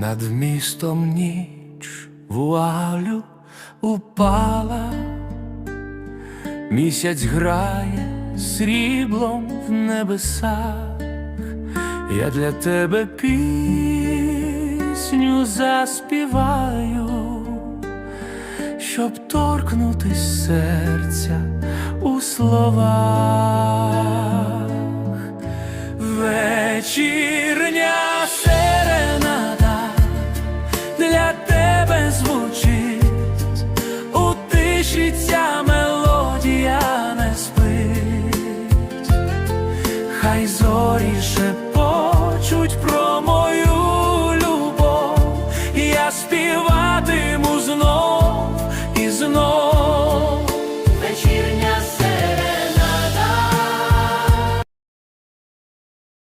Над містом ніч вуалю упала, місяць грає сріблом в небесах, я для тебе пісню заспіваю, щоб торкнутись серця у словах. Вечір тиші ця мелодія не спить, хай зорі шепочуть про мою любов, я співаю.